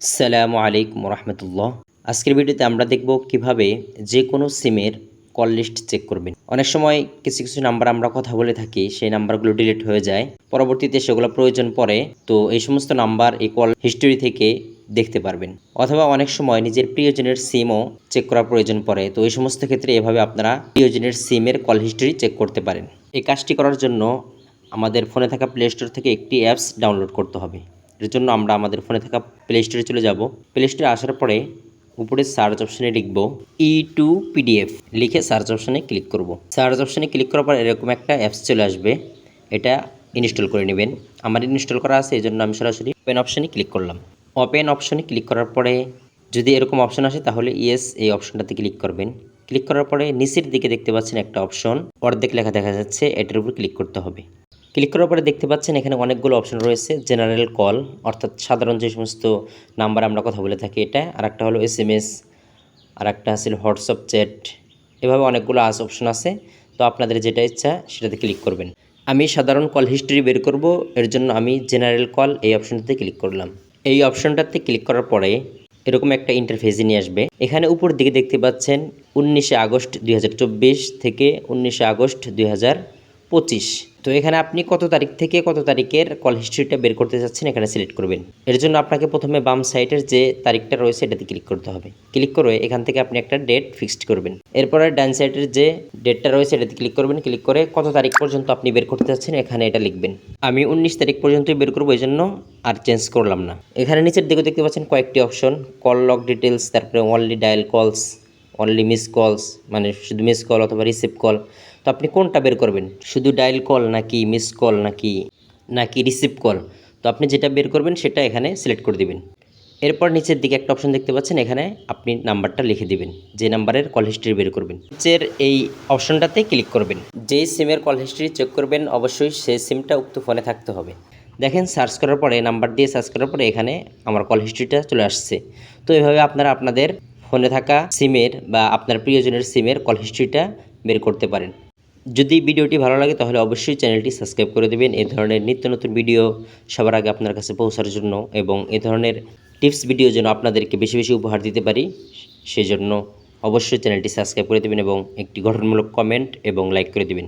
আসসালামু আলাইকুম রহমতুল্লাহ। আজকের ভিডিওতে আমরা দেখব কীভাবে যে কোনো সিমের কল লিস্ট চেক করবেন। অনেক সময় কিছু কিছু নাম্বার আমরা কথা বলে থাকি, সেই নাম্বারগুলো ডিলিট হয়ে যায়। পরবর্তীতে সেগুলো প্রয়োজন পড়ে, তো এই সমস্ত নাম্বার এই কল হিস্টোরি থেকে দেখতে পারবেন। অথবা অনেক সময় নিজের প্রিয়জনের সিমও চেক করার প্রয়োজন পড়ে, তো এই সমস্ত ক্ষেত্রে এভাবে আপনারা প্রিয়জনের সিমের কল হিস্টোরি চেক করতে পারেন। এই কাজটি করার জন্য আমাদের ফোনে থাকা প্লে স্টোর থেকে একটি অ্যাপস ডাউনলোড করতে হবে। এর জন্য আমরা আমাদের ফোনে থাকা প্লে স্টোরে চলে যাব। প্লে স্টোরে আসার পরে উপরে সার্চ অপশনে লিখব ই টু পিডিএফ লিখে সার্চ অপশনে ক্লিক করব। সার্চ অপশনে ক্লিক করার পর এরকম একটা অ্যাপস চলে আসবে। এটা ইনস্টল করে নেবেন। আমার ইনস্টল করা আছে এই জন্য আমি সরাসরি ওপেন অপশনে ক্লিক করলাম। ওপেন অপশনে ক্লিক করার পরে যদি এরকম অপশন আসে, তাহলে ইয়েস এই অপশনটাতে ক্লিক করবেন। ক্লিক করার পরে নিচের দিকে দেখতে পাচ্ছেন একটা অপশন অর্ধেক লেখা দেখা যাচ্ছে, এটার উপর ক্লিক করতে হবে। ক্লিক করার পরে দেখতে পাচ্ছেন এখানে অনেকগুলো অপশন রয়েছে জেনারেল কল অর্থাৎ সাধারণ যে সমস্ত নাম্বার আমরা কথা বলে থাকি এটা আর একটা হলো এস এম এস আর একটা আছে হোয়াটসঅ্যাপ চ্যাট এভাবে অনেকগুলো আস অপশন আছে। তো আপনাদের যেটা ইচ্ছা সেটাতে ক্লিক করবেন। আমি সাধারণ কল হিস্ট্রি বের করব, এর জন্য আমি জেনারেল কল এই অপশনটাতে ক্লিক করলাম। এই অপশনটাতে ক্লিক করার পরে এরকম একটা ইন্টারফেসে নিয়ে আসবে। এখানে উপর দিকে দেখতে পাচ্ছেন উনিশে আগস্ট দুই হাজার চব্বিশ থেকে উনিশে আগস্ট দুই হাজার পঁচিশ। তো এখানে আপনি কত তারিখ থেকে কত তারিখের কল হিস্ট্রিটা বের করতে চাচ্ছেন এখানে সিলেক্ট করবেন। এর জন্য আপনাকে প্রথমে বাম সাইডের যে তারিখটা রয়েছে এটাতে ক্লিক করতে হবে। ক্লিক করে এখান থেকে আপনি একটা ডেট ফিক্সড করবেন। এরপরে ডান সাইডের যে ডেটটা রয়েছে এটাতে ক্লিক করবেন। ক্লিক করে কত তারিখ পর্যন্ত আপনি বের করতে চাচ্ছেন এখানে এটা লিখবেন। আমি উনিশ তারিখ পর্যন্তই বের করব এই জন্য আর চেঞ্জ করলাম না। এখানে নিচের দিকে দেখতে পাচ্ছেন কয়েকটি অপশন কল লক ডিটেলস তারপরে only dial calls only miss calls মানে শুধু মিস কল অথবা রিসিভ কল তো আপনি কোনটা বের করবেন? শুধু ডায়াল কল নাকি মিস কল নাকি নাকি রিসিভ কল তো আপনি যেটা বের করবেন সেটা এখানে সিলেক্ট করে দিবেন। এরপর নিচের দিকে একটা অপশন দেখতে পাচ্ছেন, এখানে আপনি নাম্বারটা লিখে দিবেন, যে নাম্বারের কল হিস্ট্রি বের করবেন। নিচের এই অপশনটাতে ক্লিক করবেন। যেই সিমের কল হিস্ট্রি চেক করবেন, অবশ্যই সেই সিমটা উক্ত ফোনে থাকতে হবে। দেখেন সার্চ করার পরে নাম্বার দিয়ে সার্চ করার পরে এখানে আমার কল হিস্ট্রিটা চলে আসছে। তো এভাবে আপনারা আপনাদের ফোনে থাকা সিমের বা আপনার প্রিয়জনের সিমের কল হিস্ট্রিটা বের করতে পারেন। যদি ভিডিওটি ভালো লাগে, তাহলে অবশ্যই চ্যানেলটি সাবস্ক্রাইব করে দেবেন। এ ধরনের নিত্য নতুন ভিডিও সবার আগে আপনার কাছে পৌঁছার জন্য এবং এ ধরনের টিপস, ভিডিও যেন আপনাদেরকে বেশি বেশি উপহার দিতে পারি সেই জন্য অবশ্যই চ্যানেলটি সাবস্ক্রাইব করে দেবেন এবং একটি গঠনমূলক কমেন্ট এবং লাইক করে দেবেন।